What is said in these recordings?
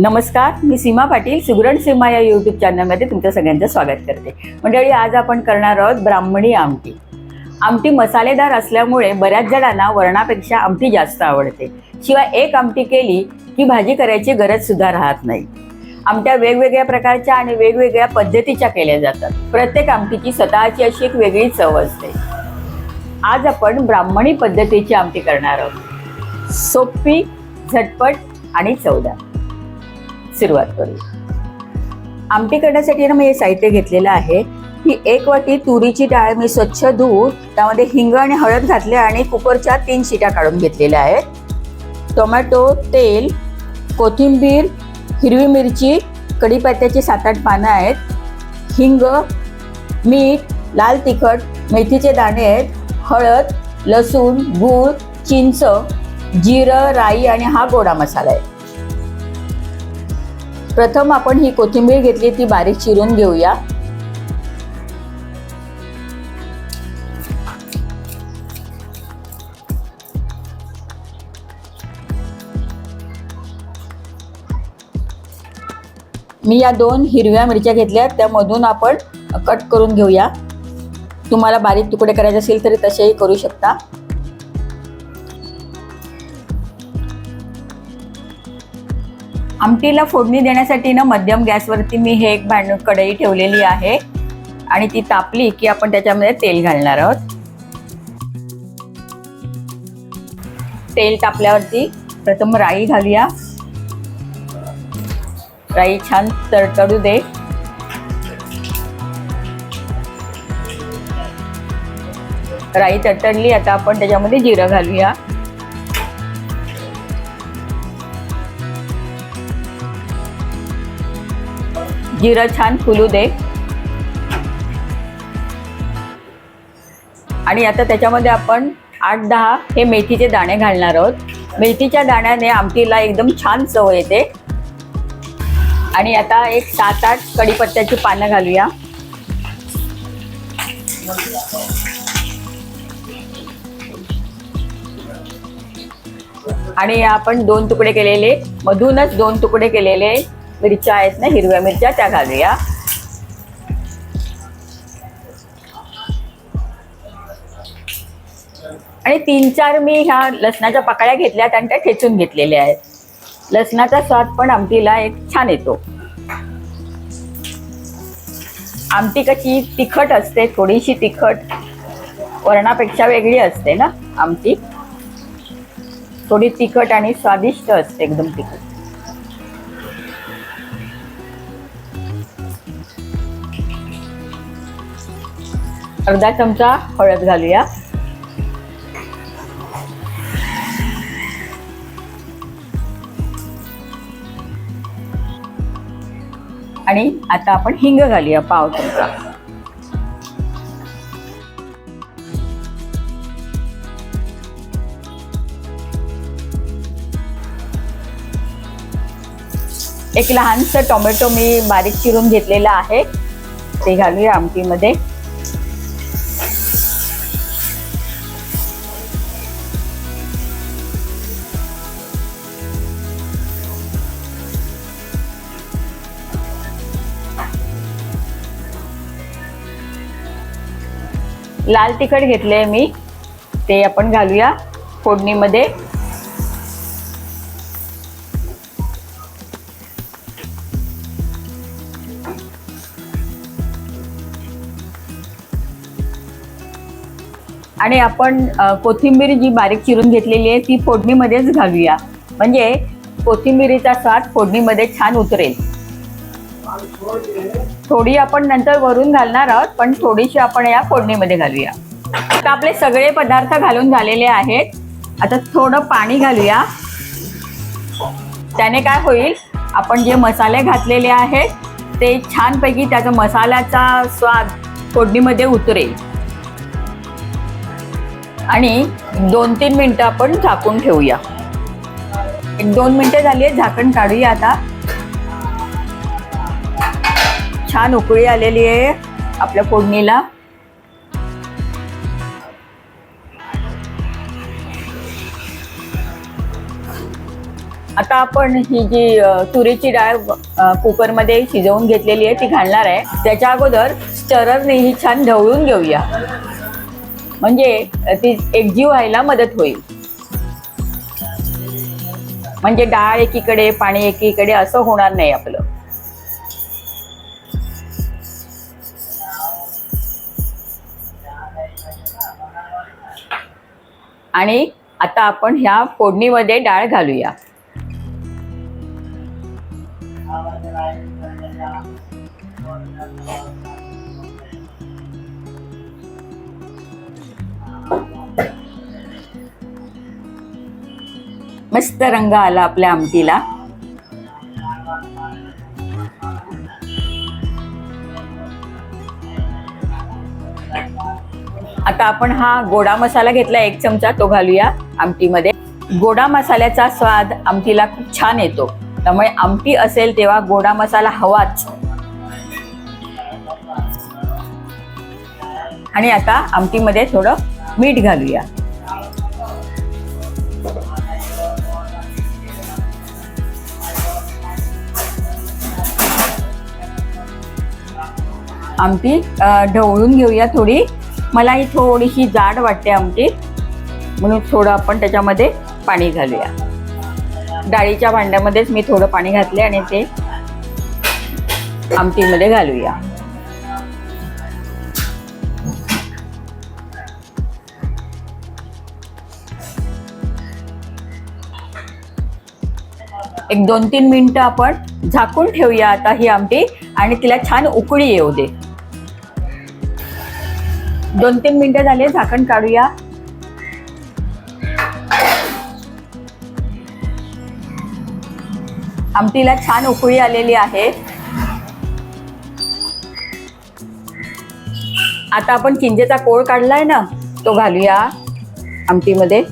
नमस्कार मी सीमा पाटील सुगरण सीमा या यूट्यूब चॅनलमध्ये तुमचं सगळ्यांचं स्वागत करते. मंडळी आज आपण करणार आहोत ब्राह्मणी आमटी. आमटी मसालेदार असल्यामुळे बऱ्याच जणांना वरणापेक्षा आमटी जास्त आवडते. शिवाय एक आमटी केली की भाजी करायची गरज सुद्धा राहत नाही. आमट्या वेगवेगळ्या प्रकारच्या आणि वेगवेगळ्या पद्धतीच्या केल्या जातात. प्रत्येक आमटीची स्वतःची अशी एक वेगळी चव असते. आज आपण ब्राह्मणी पद्धतीची आमटी करणार आहोत. सोपी झटपट आणि चवदार. सुरुवात करूया आमटी करण्यासाठी ना मी हे साहित्य घेतलेलं आहे ही एक वाटी तुरीची डाळ मी स्वच्छ धुवून त्यामध्ये हिंग आणि हळद घातले आणि कुकरच्या तीन शिट्या काढून घेतलेल्या आहेत. टोमॅटो तेल कोथिंबीर हिरवी मिरची कढीपत्त्याची सात आठ पानं आहेत. हिंग मीठ लाल तिखट मेथीचे दाणे आहेत. हळद लसूण गूळ चिंच जिरं राई आणि हा गोडा मसाला आहे. प्रथम आपण ही कोथिंबीर घेतली ती बारीक चिरून घेऊया. मी या दोन हिरव्या मिरच्या घेतल्या त्यामधून आपण कट करून घेऊया. तुम्हाला बारीक तुकडे करायचे असेल तरी तसेही करू शकता. आमटीला फोडणी देण्यासाठी ना मध्यम गॅसवरती मी हे एक भांड कढई ठेवलेली आहे. आणि ती तापली की आपण त्याच्यामध्ये तेल घालणार आहोत. तेल तापल्यावरती प्रथम राई घालूया. राई छान तडतडू दे. राई तडतडली आता आपण त्याच्यामध्ये जिरं घालूया. जिरं छान फुलू दे. आणि आता त्याच्यामध्ये आपण आठ दहा हे मेथीचे दाणे घालणार आहोत. मेथीच्या दाण्याने आमटीला एकदम छान चव येते. आणि आता एक सात आठ कढीपत्त्याची पानं घालूया. आणि आपण दोन तुकडे केलेले मधूनच दोन तुकडे केलेले. मिरच्या आहेत ना हिरव्या मिरच्या त्या घालूया. आणि तीन चार मी ह्या लसणाच्या पाकळ्या घेतल्या आणि त्या ठेचून घेतलेल्या आहेत. लसणाचा स्वाद पण आमटीला एक छान येतो. आमटी कशी तिखट असते थोडीशी तिखट वरणापेक्षा वेगळी असते ना आमटी. थोडी तिखट आणि स्वादिष्ट असते एकदम तिखट. अर्धा चमचा हळद घालूया. आणि आता आपण हिंग घालूया पाव चमचा. एक लहानसं टोमॅटो मी बारीक चिरून घेतलेला आहे. ते घालूया आमटीमध्ये. लाल तिखट घेतले मी. ते आपण घालूया फोडणीमध्ये. आणि आपण कोथिंबीर जी बारीक चिरून घेतलेली आहे ती फोडणीमध्येच घालूया. म्हणजे कोथिंबीरीचा स्वाद फोडणीमध्ये छान उतरेल. थोडी आपण नंतर वरून घालणार आहोत पण थोडीशी आपण या फोडणीमध्ये घालूया. आता आपले सगळे पदार्थ घालून झालेले आहेत. आता थोडं पाणी घालूया. त्याने काय होईल आपण जे मसाले घातलेले आहेत ते छानपैकी त्याचा मसाल्याचा स्वाद फोडणीमध्ये उतरेल. आणि दोन तीन मिनटं आपण झाकून ठेवूया. एक दोन मिनटं झाली आहेत झाकण काढूया आता. छान उकळी आलेली आहे आपल्या फोडणीला. आता आपण ही जी तुरीची डाळ कुकरमध्ये शिजवून घेतलेली आहे ती घालणार आहे. त्याच्या अगोदर स्टररने ही छान ढवळून घेऊया. म्हणजे ती एकजीव व्हायला मदत होईल. म्हणजे डाळ एकीकडे पाणी एकीकडे असं होणार नाही आपलं. आणि आता आपण ह्या फोडणीमध्ये डाळ घालूया. मस्त रंग आला आपल्या आमटीला. आता आपण हा गोडा मसाला घेतला एक चमचा तो घालूया आमटीमध्ये. गोडा मसाल्याचा स्वाद आमटीला खूप छान येतो. त्यामुळे आमटी असेल तेव्हा गोडा मसाला हवाच. आणि आता आमटीमध्ये थोडं मीठ घालूया. आमटी ढवळून घेऊया थोडी. मला ही थोडीशी जाड वाटते आमटी. म्हणून थोडं आपण त्याच्यामध्ये पाणी घालूया. डाळीच्या भांड्यामध्येच मी थोडं पाणी घातले आणि ते आमटीमध्ये घालूया. एक दोन तीन मिनटं आपण झाकून ठेवूया आता ही आमटी आणि तिला छान उकळी येऊ दे. दोन तीन मिनिटं झाले झाकण काढूया. आमटीला छान उकळी आलेली आहे. आता आपण किंजेचा कोळ काढलाय ना तो घालूया आमटीमध्ये.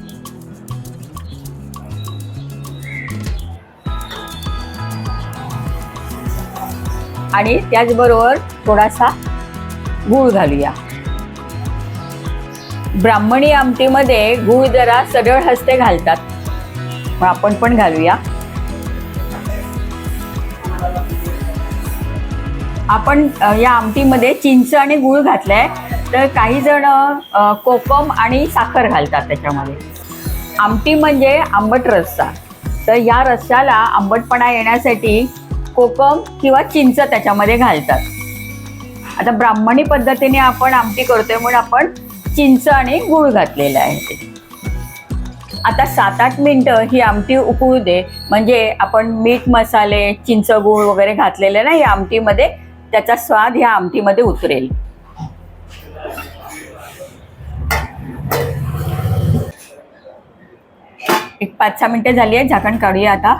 आणि त्याचबरोबर थोडासा गूळ घालूया. ब्राह्मणी आमटीमध्ये गूळ जरा सरळ हस्ते घालतात. मग आपण पण घालूया. आपण या आमटीमध्ये चिंच आणि गूळ घातलाय. तर काही जण कोकम आणि साखर घालतात त्याच्यामध्ये. आमटी म्हणजे आंबट रस्सा. तर या रस्साला आंबटपणा येण्यासाठी कोकम किंवा चिंच त्याच्यामध्ये घालतात. आता ब्राह्मणी पद्धतीने आपण आमटी करतोय म्हणून आपण चिंच आणि गूळ घातलेलं आहे आता सात आठ मिनटं ही आमटी उकळू दे. म्हणजे आपण मीठ मसाले चिंच गूळ वगैरे घातलेले ना या आमटीमध्ये त्याचा स्वाद ह्या आमटीमध्ये उतरेल. एक पाच सहा मिनिटं झाली आहे झाकण काढूया आता.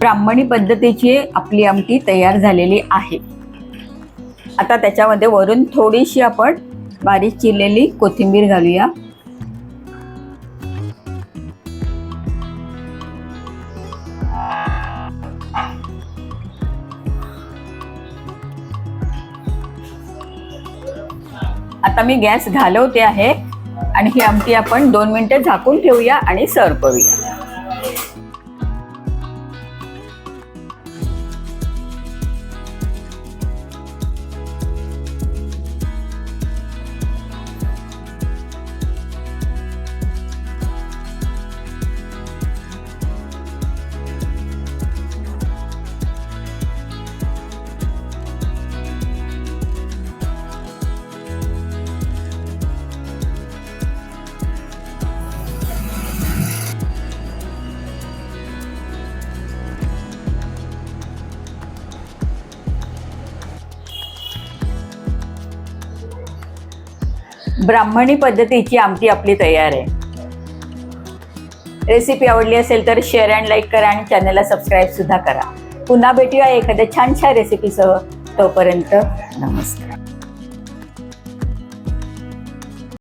ब्राह्मणी पद्धतीची आपली आमटी तयार झालेली आहे. आता त्याच्यामध्ये वरून थोडीशी आपण बारीक चिरलेली कोथिंबीर घालूया. आता मी गॅस घालवते आहे आणि ही आमटी आपण दोन मिनटं झाकून ठेवूया आणि सर्व करूया. ब्राह्मणी पद्धतीची आमटी आपली तयार आहे. रेसिपी आवडली असेल तर शेअर अँड लाईक करा आणि चॅनलला सबस्क्राईब सुद्धा करा. पुन्हा भेटूया एखाद्या छानशा रेसिपीसह तोपर्यंत नमस्कार.